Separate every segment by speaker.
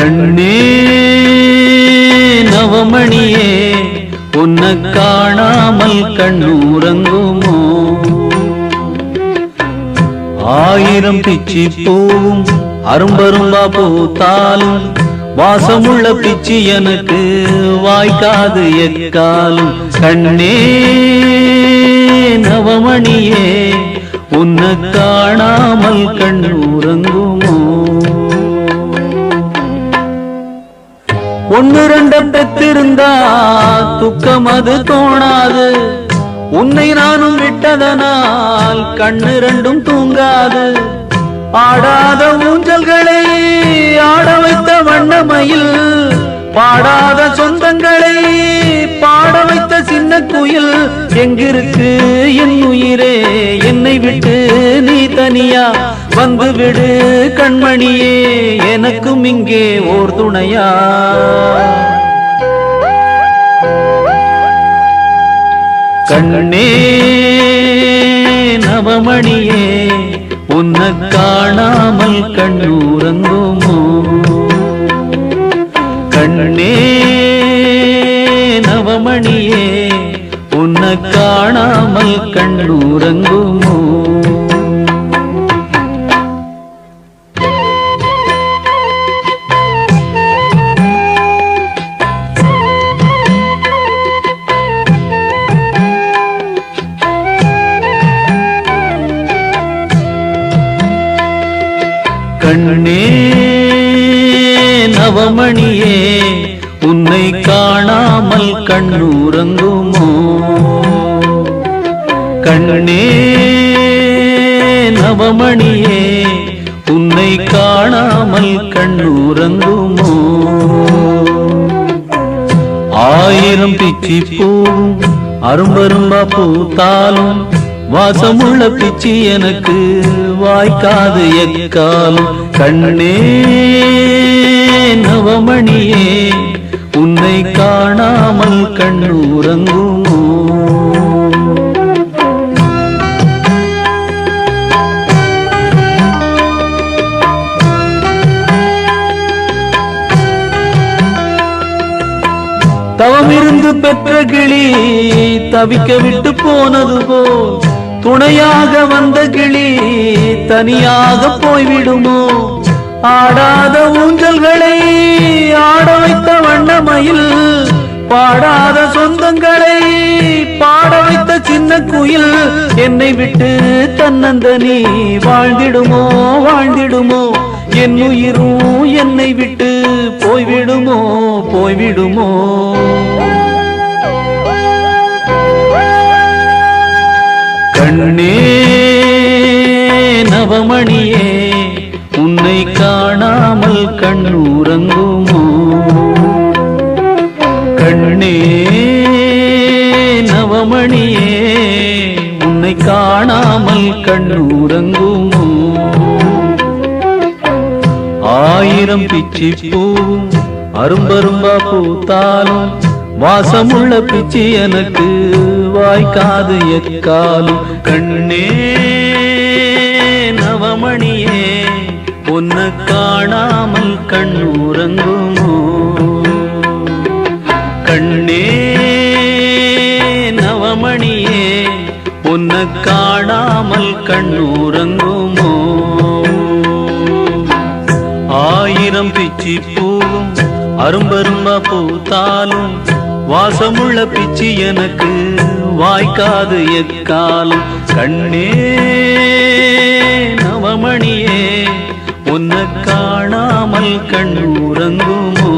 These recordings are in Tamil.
Speaker 1: கண்ணே நவமணியே உன்னை காணாமல் கண்ணூரங்குமோ? ஆயிரம் பிச்சி பூவும் அரும்பரும்பா பூத்தாலும் வாசமுள்ள பிச்சி எனக்கு வாய்க்காது எக்காலும். கண்ணே நவமணியே உன்னை காணாமல் கண்ணூரங்குமோ? ஒன்னு ரெண்ட பெற்றிருந்தா துக்கம் அது தோணாது. உன்னை நானும் விட்டதனால் கண்ணு ரெண்டும் தூங்காது. ஆடாத ஊஞ்சல்களை ஆட வைத்த வண்ணமையில். பாடாத சொந்தங்களை பாட வைத்த சின்ன குயில். எங்கிருக்கு என் உயிரே என்னை விட்டு நீ தனியா? வந்து விடு கண்மணியே எனக்கும் இங்கே ஓர் துணையா? கண்ணே நவமணியே உன்னை காணாமல் கண்ணூரங்குமோ? கண்ணே நவமணியே உன்னை காணாமல் கண்ணூரங்குமோ? கண்ணே நவமணியே உன்னை காணாமல் கண்ணூரங்குமோ? கண்ணே நவமணியே உன்னை காணாமல் கண்ணூரங்குமோ? ஆயிரம் பிச்சி பூவும் அரும்பரும்பா பூத்தாலும் வாசமுள்ள பிச்சி எனக்கு வாய்க்காது எக்காலும். கண்ணே நவமணியே உன்னை காணாமல் கண்ணூரங்கும் தவமிருந்து பெற்ற கிளி தவிக்க விட்டு போனது போல் துணையாக வந்த கிளி தனியாக போய்விடுமோ? ஆடாத ஊஞ்சல்களை ஆட வைத்த வண்ணமயில் பாடாத சொந்தங்களை பாட வைத்த சின்ன குயில் என்னை விட்டு தன்னந்தனி வாழ்ந்திடுமோ வாழ்ந்திடுமோ? என் உயிரும் என்னை விட்டு போய்விடுமோ போய்விடுமோ? காணாமல் கண்ணூரங்குமோ? கண்ணே நவமணியே உன்னை காணாமல் கண்ணூரங்குமோ? ஆயிரம் பிச்சி பூவும் அரும்பரும்பா பூத்தாலும் வாசமுள்ள பிச்சி எனக்கு வாய்க்காது எக்காலும். கண்ணே நவமணியே உன்னை காணாமல் கண்ணூரங்குமோ கண்ணே நவமணியே உன்னை காணாமல் கண்ணூரங்குமோ ஆயிரம் பிச்சி பூவும் அரும்பரும்பா பூத்தாலும் வாசமுள்ள பிச்சி எனக்கு வாய்க்காது எக்காலும் கண்ணே நவமணியே உன்னை காணாமல் கண்ணூரங்குமோ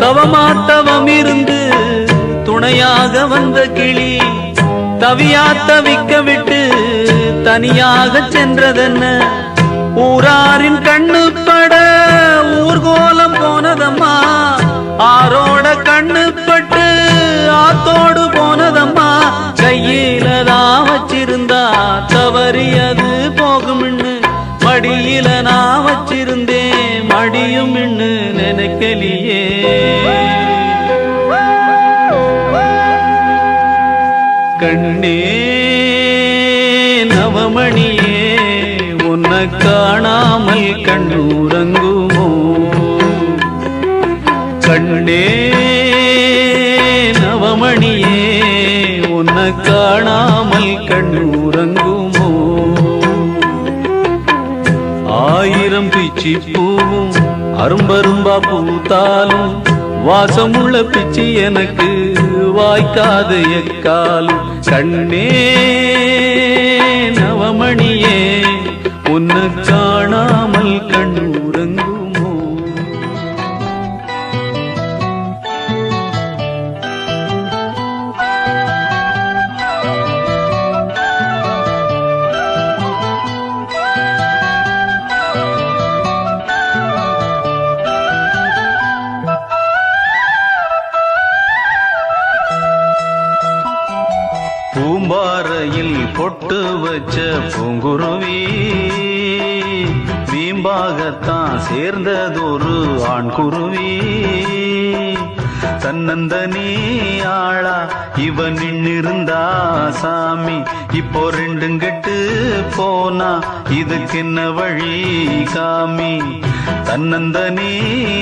Speaker 1: தவமாத்தவம் இருந்து துணையாக வந்த கிளி தவியா தவிக்க விட்டு தனியாக சென்றதென்ன? ஊராரின் கண்ணு ஆரோட ஊர்கோலம் போனதம்மா காத்தோடு போனதம்மா. கையில தான் வச்சிருந்தா தவறி அது போகும்னு. மடியில நான் வச்சிருந்தேன் மடியும் நினைக்கலியே. கண்ணே நவமணியே உன்னை காணாமல் கண்ணூரங்க கண்ணே நவமணியே உன்னை காணாமல் கண்ணுறங்குமோ ஆயிரம் பிச்சி பூவும் அரும்பரும்பா பூத்தாலும் வாசமுள்ள பிச்சி எனக்கு வாய்க்காத எக்காலும். கண்ணே நவமணியே உன்னை வீம்பாகத்தான் சேர்ந்ததொரு ஆண் குருவி தன்னந்தனி ஆளா இவன் நின்னிருந்தா சாமி. இப்போ ரெண்டும் கெட்டு போனா இதுக்கு என்ன வழி காமி? தன்னந்தனி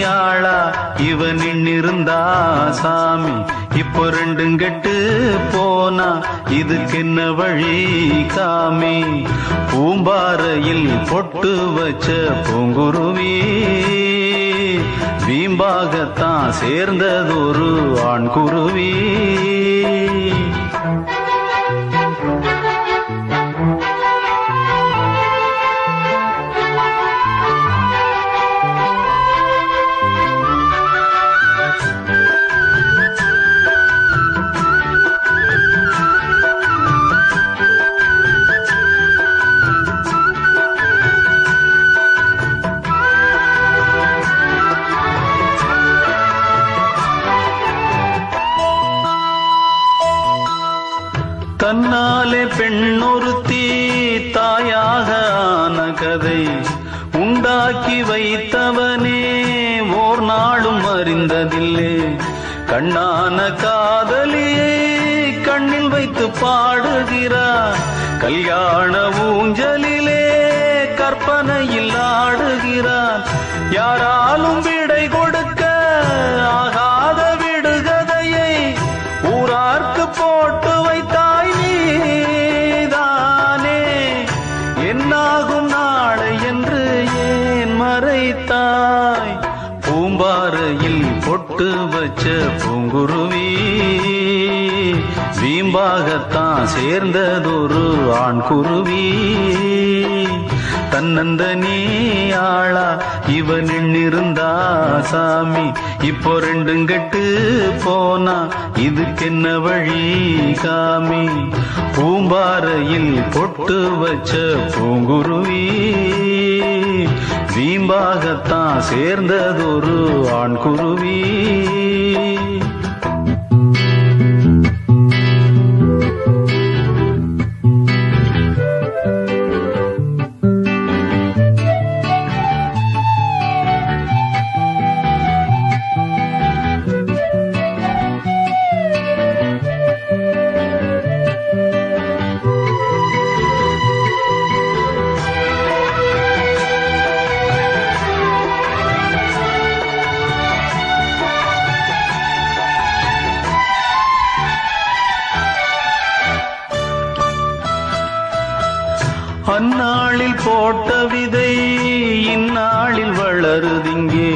Speaker 1: ஆளா இவன் நின்னிருந்தா சாமி. இப்போ கெட்டு போனா இதுக்கு என்ன வழி காமி? பூம்பாறையில் பொட்டு வச்ச பூங்குருவி வீம்பாகத்தான் சேர்ந்ததொரு ஆண் கண்ணான காதலியை கண்ணில் வைத்து பாடுகிறார். கல்யாண ஊஞ்சலிலே கற்பனையில் ஆடுகிறார். யாராலும் விடை கொடு போட்டு வச்ச பூங்குருவி. வீம்பாகத்தான் சேர்ந்ததொரு ஆண் குருவி தன்னந்த நீ ஆளா இவன் எண்ணிருந்தா சாமி. இப்போ ரெண்டும் கெட்டு போனா இதுக்கென்ன வழி காமி? பூம்பாறையில் பொட்டு வச்ச பூங்குருவி. வீம்பாகத்தான் சேர்ந்ததொரு ஆண் குருவி போட்ட விதை இந்நாளில் வளருதிங்கே.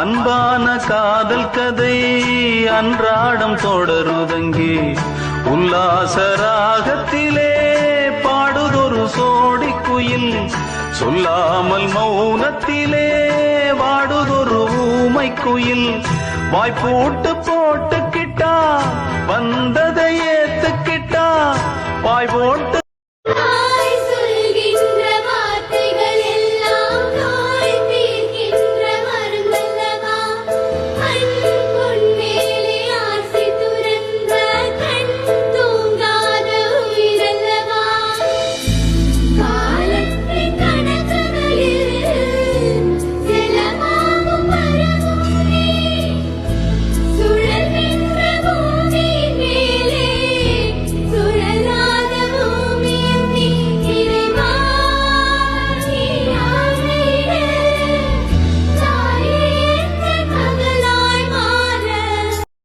Speaker 1: அன்பான காதல் கதை அன்றாடம் தொடருதங்கே. உல்லாச ராகத்திலே பாடுதொரு சோடி குயில் சொல்லாமல் மௌனத்திலே வாடுதொரு ஊமை குயில் வாய்ப்பூட்டு போட்டுக்கிட்டா வந்ததை ஏத்துக்கிட்டா வாய் போட்டு